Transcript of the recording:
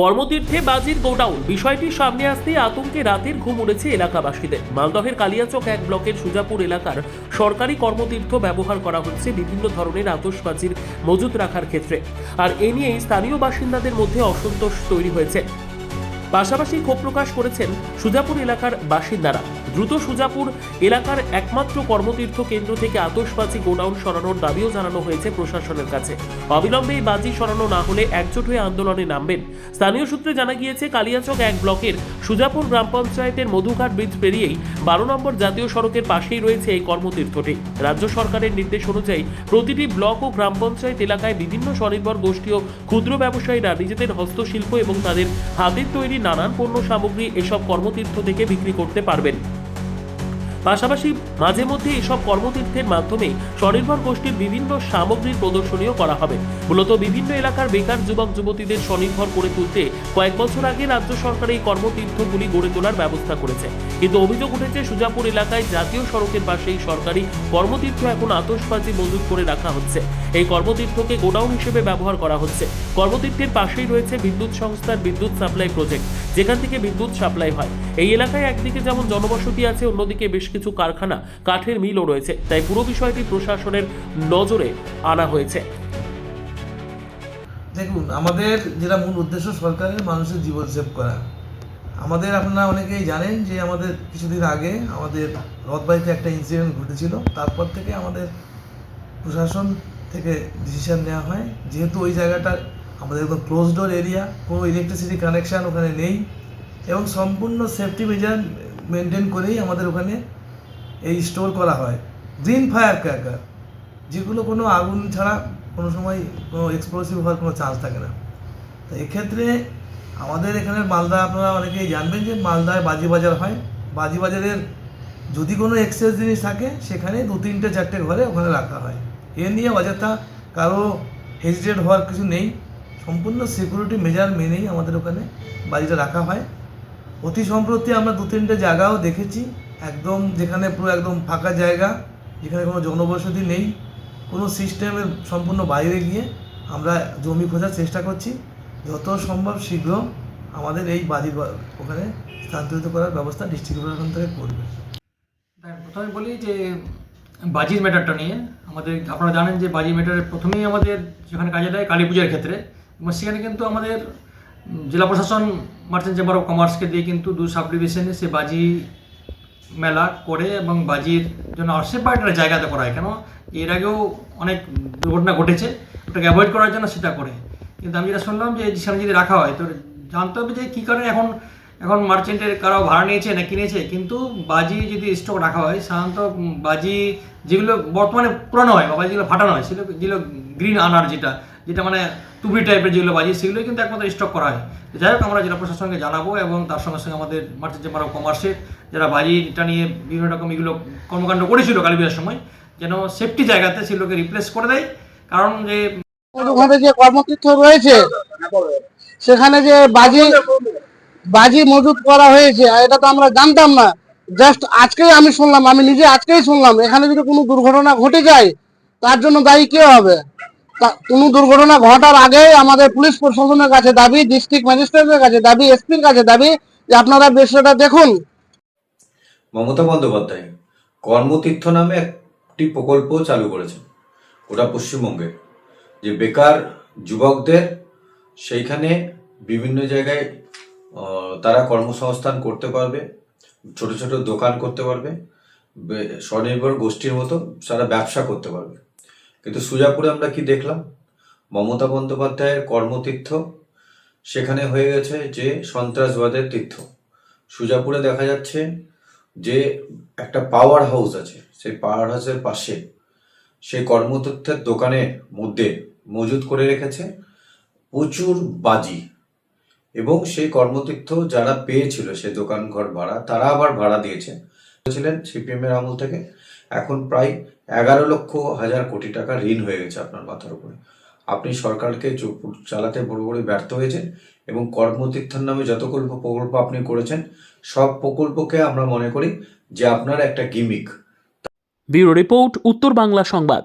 কর্মতীর্থে বাজির গোডাউন। বিষয়টি সামনে আসতে আতঙ্কে রাতের ঘুম উড়েছে এলাকাবাসীদের। মালদহের কালিয়াচক এক ব্লকের সুজাপুর এলাকার সরকারি কর্মতীর্থ ব্যবহার করা হচ্ছে বিভিন্ন ধরনের আতশবাজির মজুত রাখার ক্ষেত্রে। আর এ নিয়েই স্থানীয় বাসিন্দাদের মধ্যে অসন্তোষ তৈরি হয়েছে। পাশাপাশি ক্ষোভ প্রকাশ করেছেন সুজাপুর এলাকার বাসিন্দারা। দ্রুত সুজাপুর এলাকার একমাত্র কর্মতীর্থ কেন্দ্র থেকে আতশবাজি গোডাউন সরানোর দাবিও জানানো হয়েছে প্রশাসনের কাছে। অবিলম্বে এই বাজি সরানো না হলে একজোট হয়ে আন্দোলনে নামবেন। স্থানীয় সূত্রে জানা গিয়েছে, কালিয়াচক এক ব্লকের সুজাপুর গ্রাম পঞ্চায়েতের মধুঘাট ব্রিজ পেরিয়েই বারো নম্বর জাতীয় সড়কের পাশেই রয়েছে এই কর্মতীর্থটি। রাজ্য সরকারের নির্দেশ অনুযায়ী প্রতিটি ব্লক ও গ্রাম পঞ্চায়েত এলাকায় বিভিন্ন স্বনির্ভর গোষ্ঠী ও ক্ষুদ্র ব্যবসায়ীরা নিজেদের হস্তশিল্প এবং তাদের হাতের তৈরি নানান পণ্য সামগ্রী এসব কর্মতীর্থ থেকে বিক্রি করতে পারবেন। পাশাপাশি মাঝে মধ্যে এসব কর্মতীর্থের মাধ্যমে স্বনির্ভর গোষ্ঠীর বিভিন্ন সামগ্রীর প্রদর্শনীও করা হবে। মূলত বিভিন্ন এলাকার বেকার যুবক যুবতীদের স্বনির্ভর করে তুলতে কয়েক বছর আগে রাজ্য সরকার এই কর্মতীর্থগুলি গড়ে তোলার ব্যবস্থা করেছে। কিন্তু অভিযোগ উঠেছে, সুজাপুর এলাকায় জাতীয় সড়কের পাশেই সরকারি কর্মতীর্থ এখন আতশবাজি মজুত করে রাখা হচ্ছে। এই কর্মতীর্থকে গোডাউন হিসেবে ব্যবহার করা হচ্ছে। কর্মতীর্থের পাশেই রয়েছে বিদ্যুৎ সংস্থার বিদ্যুৎ সাপ্লাই প্রজেক্ট, যেখান থেকে বিদ্যুৎ সাপ্লাই হয়। এই এলাকায় একদিকে যেমন জনবসতি আছে, অন্যদিকে বেশ কিছু কারখানা, কাঠের মিলও রয়েছে। তাই পুরো বিষয়টি প্রশাসনের নজরে আনা হয়েছে। দেখুন, আমাদের যেটা মূল উদ্দেশ্য সরকারের মানুষের জীবন সেভ করা। আমাদের আপনারা অনেকেই জানেন যে আমাদের কিছুদিন আগে আমাদের রথবাড়িতে একটা ইনসিডেন্ট ঘটেছিল। তারপর থেকে আমাদের প্রশাসন থেকে ডিসিশন নেওয়া হয়। যেহেতু ওই জায়গাটা আমাদের একদম ক্লোজ ডোর এরিয়া কোনো ইলেকট্রিসিটি কানেকশান ওখানে নেই এবং সম্পূর্ণ সেফটি মেজার মেনটেন করেই আমাদের ওখানে এই স্টোর করা হয়। গ্রিন ফায়ার ক্র্যাকার যেগুলো কোনো আগুন ছাড়া কোনো সময় কোনো এক্সপ্লোসিভ হওয়ার কোনো চান্স থাকে না। তো এক্ষেত্রে আমাদের এখানে মালদা আপনারা অনেকেই জানবেন যে মালদায় বাজি বাজার হয়। বাজি বাজারের যদি কোনো এক্সেস জিনিস থাকে, সেখানে দু, তিনটে, চারটে ঘরে ওখানে রাখা হয়। এ নিয়ে অযথা কারও হেজিটেট হওয়ার কিছু নেই। সম্পূর্ণ সিকিউরিটি মেজার মেনেই আমাদের ওখানে বাজিটা রাখা হয়। অতি সম্প্রতি আমরা দু তিনটে জায়গাও দেখেছি। একদম যেখানে পুরো একদম ফাঁকা জায়গা, যেখানে কোনো জনবসতি নেই। কোনো সিস্টেমের সম্পূর্ণ বাইরে গিয়ে আমরা জমি খোঁজার চেষ্টা করছি। যত সম্ভব শীঘ্র আমাদের এই বাজির বা- ওখানে স্থানান্তরিত করার ব্যবস্থা ডিস্ট্রিক্ট প্রশাসন থেকে করবে। প্রথমে বলি যে, বাজির ম্যাটারটা নিয়ে আমাদের, আপনারা জানেন যে বাজি ম্যাটারের প্রথমেই আমাদের যেখানে কাজে দেয় কালী পূজার ক্ষেত্রে। এবং সেখানে কিন্তু আমাদের জেলা প্রশাসন মার্চেন্ট চেম্বার অফ কমার্সকে দিয়ে কিন্তু দু সাব ডিভিশনে সে বাজি মেলা করে এবং বাজির জন্য সেপারেট একটা জায়গাতে করা হয়। কেন? এর আগেও অনেক দুর্ঘটনা ঘটেছে। ওটাকে অ্যাভয়েড করার জন্য সেটা করে। কিন্তু আমি যেটা শুনলাম যে সেখানে যদি রাখা হয়, তো জানতে হবে যে কী কারণে এখন এখন মার্চেন্টের কারও ভাড়া নিয়েছে না কিনেছে। কিন্তু বাজি যদি স্টক রাখা হয়, সাধারণত বাজি যেগুলো বর্তমানে পুরানো হয় বা যেগুলো ফাটানো হয়, সেগুলো যেগুলো গ্রিন আনার যেটা যেটা মানে টুবি টাইপের যেগুলো বাজি সেগুলো কিন্তু একমাত্র স্টক করা হয়। যাই হোক, আমরা জেলা প্রশাসনকে জানাব এবং তার সঙ্গে সঙ্গে আমাদের মার্চেন্ট চেম্বার অফ কমার্সের যারা বাজিটা নিয়ে বিভিন্ন রকম এগুলো কর্মকাণ্ড করেছিল কালীপূজার সময়, যেন সেফটি জায়গাতে সেগুলোকে রিপ্লেস করে দেয়। কারণ যে ওখানে যে কর্মতীর্থ রয়েছে, সেখানে যে বাজি বাজি মজুত করা হয়েছে এটা তো আমরা জানতাম না। জাস্ট আজকেই আমি শুনলাম, আমি নিজে আজকেই শুনলাম, এখানে যদি কোনো দুর্ঘটনা ঘটে যায়, তার জন্য দায়ী কে হবে? কোনো দুর্ঘটনা ঘটার আগে আমাদের পুলিশ প্রশাসনের কাছে দাবি ডিস্ট্রিক্ট ম্যাজিস্ট্রেটের কাছে দাবি এসপির কাছে দাবি যে আপনারা বিষয়টা দেখুন। মমতা বন্দ্যোপাধ্যায়, কর্মতীর্থ নামে একটি প্রকল্প চালু করেছেন, ওটা পশ্চিমবঙ্গে, যে বেকার যুবকদের সেইখানে বিভিন্ন জায়গায় তারা কর্মসংস্থান করতে পারবে, ছোট ছোট দোকান করতে পারবে স্বনির্ভর গোষ্ঠীর মতো তারা ব্যবসা করতে পারবে। কিন্তু সুজাপুরে আমরা কি দেখলাম? মমতা বন্দ্যোপাধ্যায়ের কর্মতীর্থ সেখানে হয়ে গেছে যে সন্ত্রাসবাদের তীর্থ। সুজাপুরে দেখা যাচ্ছে যে একটা পাওয়ার হাউস আছে, সেই পাওয়ার হাউসের পাশে সেই কর্মতথ্যের দোকানের মধ্যে মজুত করে রেখেছে প্রচুর বাজি। এবং সেই কর্মতীর্থ যারা পেয়েছিল সে দোকান ঘর ভাড়া, তারা আবার ভাড়া দিয়েছে। ছিলেন সিপিএম এর আমল থেকে। এখন প্রায় এগারো লক্ষ হাজার কোটি টাকা ঋণ হয়ে গেছে আপনার মাথার উপরে। আপনি সরকারকে চালাতে বড় বড় ব্যর্থ হয়েছেন এবং কর্মতীর্থের নামে যত প্রকল্প প্রকল্প আপনি করেছেন, সব প্রকল্পকে আমরা মনে করি যে আপনার একটা গিমিক। ব্যুরো রিপোর্ট, উত্তর বাংলা সংবাদ।